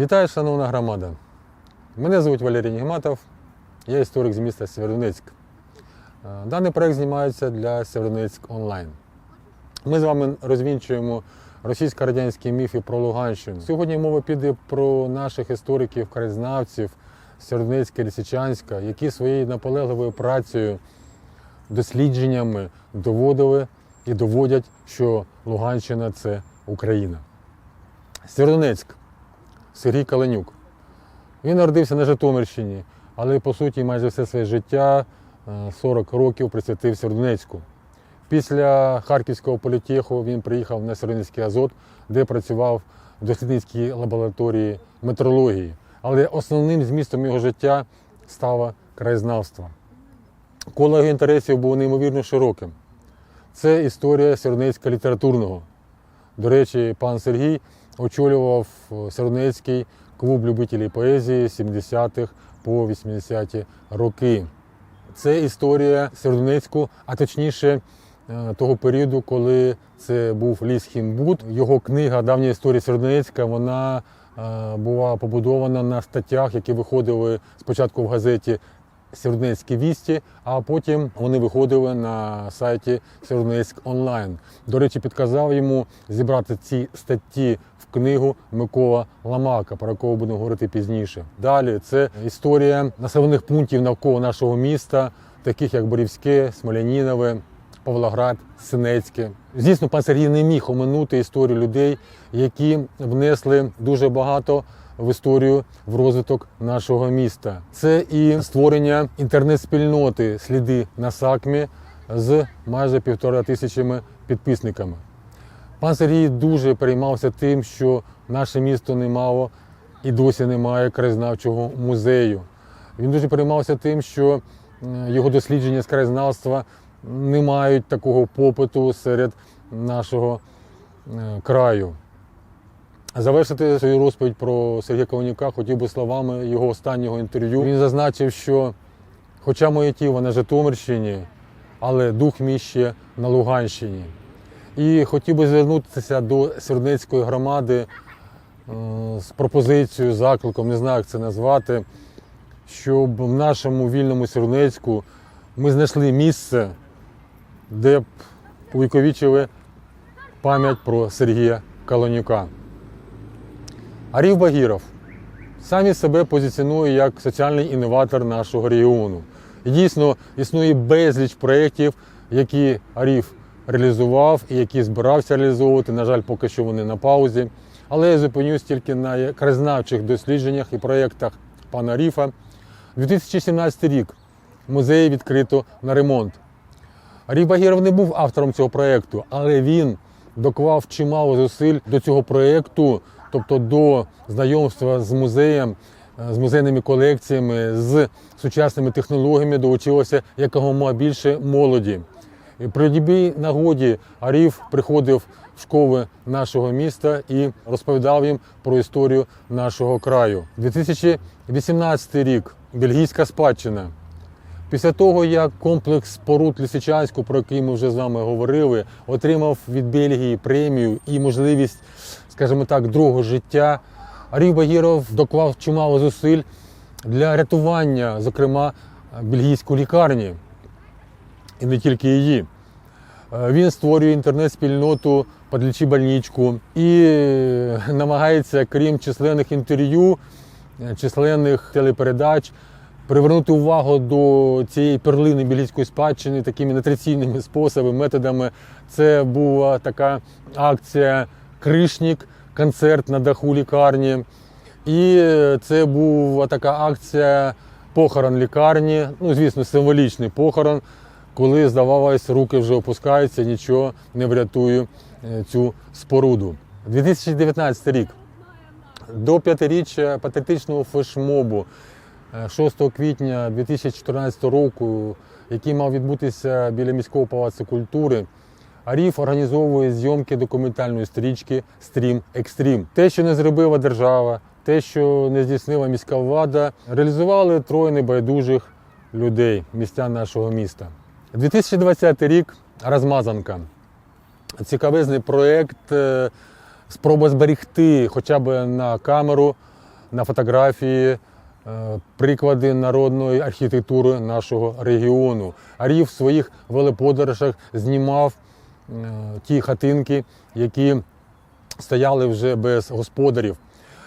Вітаю, шановна громада. Мене звуть Валерій Нігматов, я історик з міста Сєвєродонецьк. Е, Даний проект знімається для Сєвєродонецьк онлайн. Ми з вами розвінчуємо російсько-радянські міфи про Луганщину. Сьогодні мова піде про наших істориків, краєзнавців Сєвєродонецька, Лісичанська, які своєю наполегливою працею, дослідженнями доводили і доводять, що Луганщина це Україна. Сєвєродонецьк. Сергій Каленюк. Він народився на Житомирщині, але по суті майже все своє життя, е, 40 років, присвятив Сєвєродонецьку. Після Харківського політеху він приїхав на Сєвєродонецький азот, де працював в дослідницькій лабораторії метрології. Але основним змістом його життя стало краєзнавство. Коло його інтересів було неймовірно широким. Це історія Сєвєродонецька літературного. До речі, пан Сергій очолював е, клуб любителів поезії 70-х по 80-ті роки. Це історія Сєвєродонецьку, а точніше е, того періоду, коли це був ліс Хімбут. Його книга Давня історія Сєвєродонецька вона е, була побудована на статтях, які виходили спочатку в газеті Сєвєродонецькі вісті, а потім вони виходили на сайті Сєвєродонецьк онлайн. До речі, підказав йому зібрати ці статті книгу Микола Ламака, про якого будемо говорити пізніше. Далі це історія населених пунктів навколо нашого міста, таких як Борівське, Смолянінове, Павлоград, Синецьке. Звісно, пан Сергій не міг оминути історію людей, які внесли дуже багато в історію в розвиток нашого міста. Це і створення інтернет-спільноти сліди на Сакмі з майже півтора тисячами підписниками. Пан Сергій дуже переймався тим, що наше місто не мало і досі не має краєзнавчого музею. Він дуже переймався тим, що його дослідження з краєзнавства не мають такого попиту серед нашого краю. Завершити свою розповідь про Сергія Кованюка хотів би словами його останнього інтерв'ю. Він зазначив, що хоча моє тіло на Житомирщині, але дух мій ще на Луганщині. І хотів би звернутися до Сєвєродонецької громади е, з пропозицією, закликом, не знаю, як це назвати, щоб в нашому вільному Сєвєродонецьку ми знайшли місце, де б увіковічили пам'ять про Сергія Каланюка. Арів Багіров самі себе позиціонує як соціальний інноватор нашого регіону. І дійсно існує безліч проєктів, які Арів реалізував і які збирався реалізовувати. На жаль, поки що вони на паузі. Але я зупинюсь тільки на краєзнавчих дослідженнях і проєктах пана Аріфа. 2017 рік музей відкрито на ремонт. Арій Багіров не був автором цього проєкту, але він доклав чимало зусиль до цього проєкту, тобто до знайомства з музеєм, з музейними колекціями, з сучасними технологіями долучилося якомога більше молоді. При любій нагоді Аріф приходив в школи нашого міста і розповідав їм про історію нашого краю. 2018 рік бельгійська спадщина. Після того, як комплекс споруд Лисичанську, про який ми вже з вами говорили, отримав від Бельгії премію і можливість, скажімо так, другого життя, Арів Багіров доклав чимало зусиль для рятування, зокрема, бельгійської лікарні, і не тільки її. Е, Він створює інтернет-спільноту «Подлічи больничку і е, намагається, крім численних інтерв'ю, е, численних телепередач, привернути увагу до цієї перлини бельгійської спадщини такими нетрадиційними способами, методами. Це була така акція Кришнік, концерт на даху лікарні. І це була така акція похорон лікарні, ну, звісно, символічний похорон, коли, здавалось, руки вже опускаються, нічого не врятує е, цю споруду. 2019 рік. До п'ятиріччя патріотичного флешмобу е, 6 квітня 2014 року, який мав відбутися біля міського палацу культури, Аріф організовує зйомки документальної стрічки Стрім Екстрім. Те, що не зробила держава, те, що не здійснила міська влада, реалізували троє небайдужих людей, містян нашого міста. 2020 рік розмазанка. Цікавезний проєкт, е, спроба зберегти хоча б на камеру на фотографії е, приклади народної архітектури нашого регіону. Арів в своїх велоподорожах знімав е, ті хатинки, які стояли вже без господарів.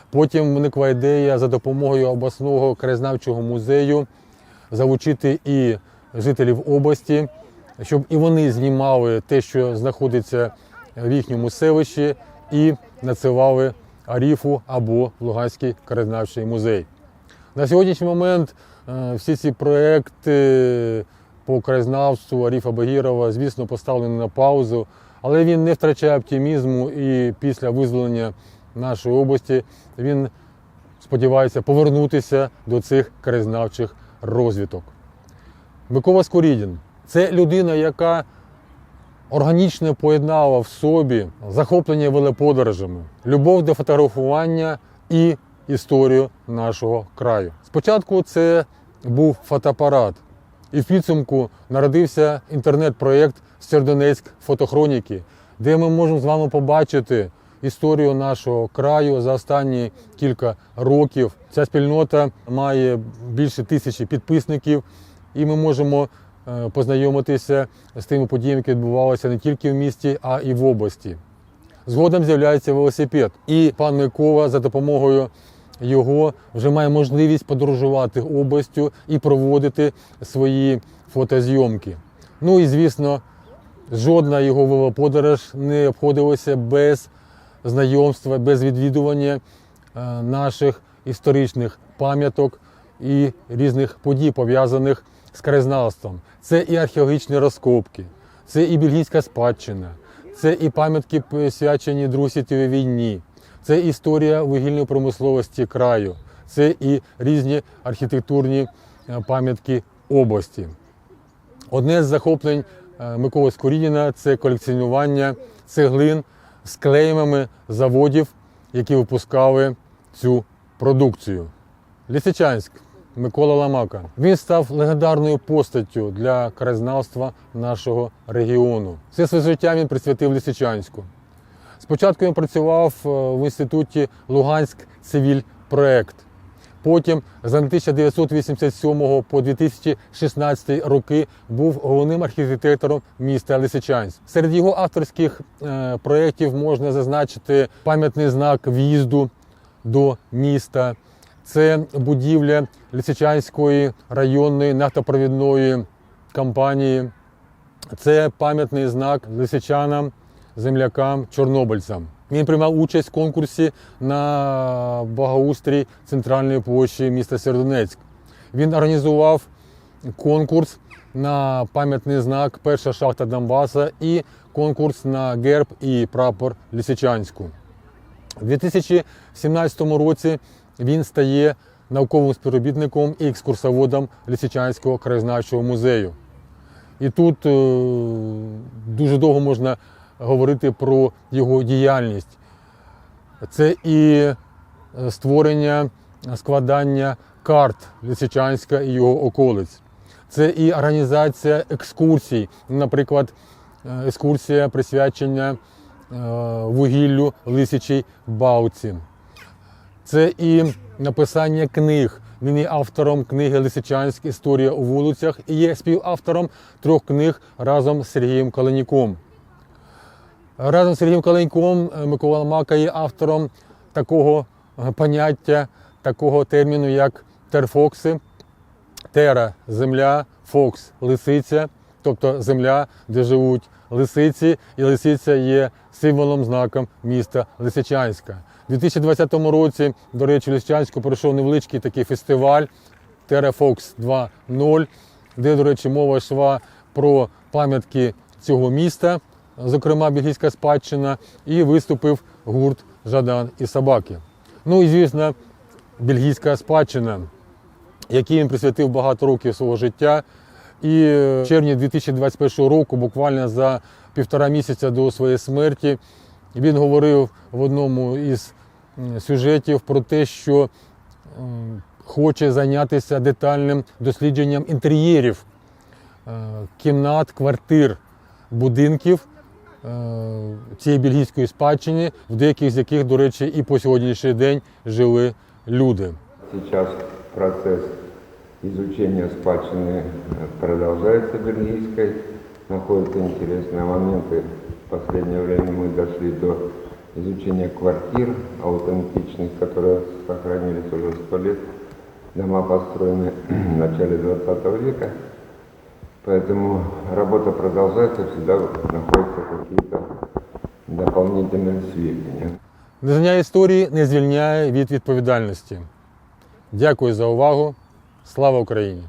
Потім виникла ідея за допомогою обласного краєзнавчого музею залучити і жителів області, щоб і вони знімали те, що знаходиться в їхньому селищі, і надсилали Аріфу або Луганський краєзнавчий музей. На сьогоднішній момент е, всі ці проекти по краєзнавству Аріфа Багірова, звісно, поставлені на паузу, але він не втрачає оптимізму і після визволення нашої області він сподівається повернутися до цих краєзнавчих розвиток. Микола Скорідін це людина, яка органічно поєднала в собі захоплення велоподорожами, любов до фотографування і історію нашого краю. Спочатку це був фотоапарат, і в підсумку народився інтернет-проєкт Сердонецьк фотохроніки, де ми можемо з вами побачити історію нашого краю за останні кілька років. Ця спільнота має більше тисячі підписників, і ми можемо е, познайомитися з тими подіями, які відбувалися не тільки в місті, а і в області. Згодом з'являється велосипед. І пан Микола за допомогою його вже має можливість подорожувати областю і проводити свої фотозйомки. Ну і звісно, жодна його велоподорож не обходилася без знайомства, без відвідування е, наших історичних пам'яток і різних подій, пов'язаних з краєзнавством. Це і археологічні розкопки, це і бельгійська спадщина, це і пам'ятки присвячені Другій світовій війні, це історія вугільної промисловості краю, це і різні архітектурні е, пам'ятки області. Одне з захоплень е, Миколи Скорідіна це колекціонування цеглин з клеймами заводів, які випускали цю продукцію. Лісичанськ Микола Ламака. Він став легендарною постаттю для краєзнавства нашого регіону. Все своє життя він присвятив Лисичанську. Спочатку він працював е, в інституті Луганськ Цивіль Проект. Потім з 1987 по 2016 роки був головним архітектором міста Лисичанськ. Серед його авторських е, проєктів можна зазначити пам'ятний знак в'їзду до міста. Це будівля Лисичанської районної нафтопровідної компанії. Це пам'ятний знак лисичанам, землякам, чорнобильцям. Він приймав участь в конкурсі на благоустрій центральної площі міста Сердонецьк. Він організував конкурс на пам'ятний знак Перша шахта Донбаса і конкурс на герб і прапор Лисичанську. У 2017 році він стає науковим співробітником і екскурсоводом Лисичанського краєзнавчого музею. І тут е, дуже довго можна говорити про його діяльність. Це і е, створення, складання карт Лисичанська і його околиць. Це і організація екскурсій, наприклад, е, екскурсія присвячення е, вугіллю Лисичій Бауці. Це і написання книг. Він є автором книги Лисичанськ Історія у вулицях і є співавтором трьох книг разом з Сергієм Калиніком. Разом з Сергієм Калиньком е, Микола Мака є автором такого е, поняття, такого терміну, як терфокси. Тера земля, фокс лисиця, тобто земля, де живуть лисиці, і лисиця є символом знаком міста Лисичанська. У 2020 році, до речі, в Лисичанську пройшов невеличкий такий фестиваль Терафокс 2.0, де, до речі, мова йшла про пам'ятки цього міста, зокрема бельгійська спадщина, і виступив гурт Жадан і собаки. Ну і звісно, бельгійська спадщина який він присвятив багато років свого життя. І в червні 2021 року, буквально за півтора місяця до своєї смерті, він говорив в одному із м, сюжетів про те, що м, хоче зайнятися детальним дослідженням інтер'єрів е, кімнат, квартир, будинків е, цієї бельгійської спадщини, в деяких з яких, до речі, і по сьогоднішній день жили люди. Сейчас процесс изучения спадщины э, продолжается бельгийской. Находятся интересные моменты. В последнее время мы дошли до изучения квартир аутентичных, которые сохранились уже сто лет. Дома построены в начале 20 века. Поэтому работа продолжается, всегда находятся какие-то дополнительные сведения. Незнання історії не звільняє від відповідальності. Дякую за увагу. Слава Україні!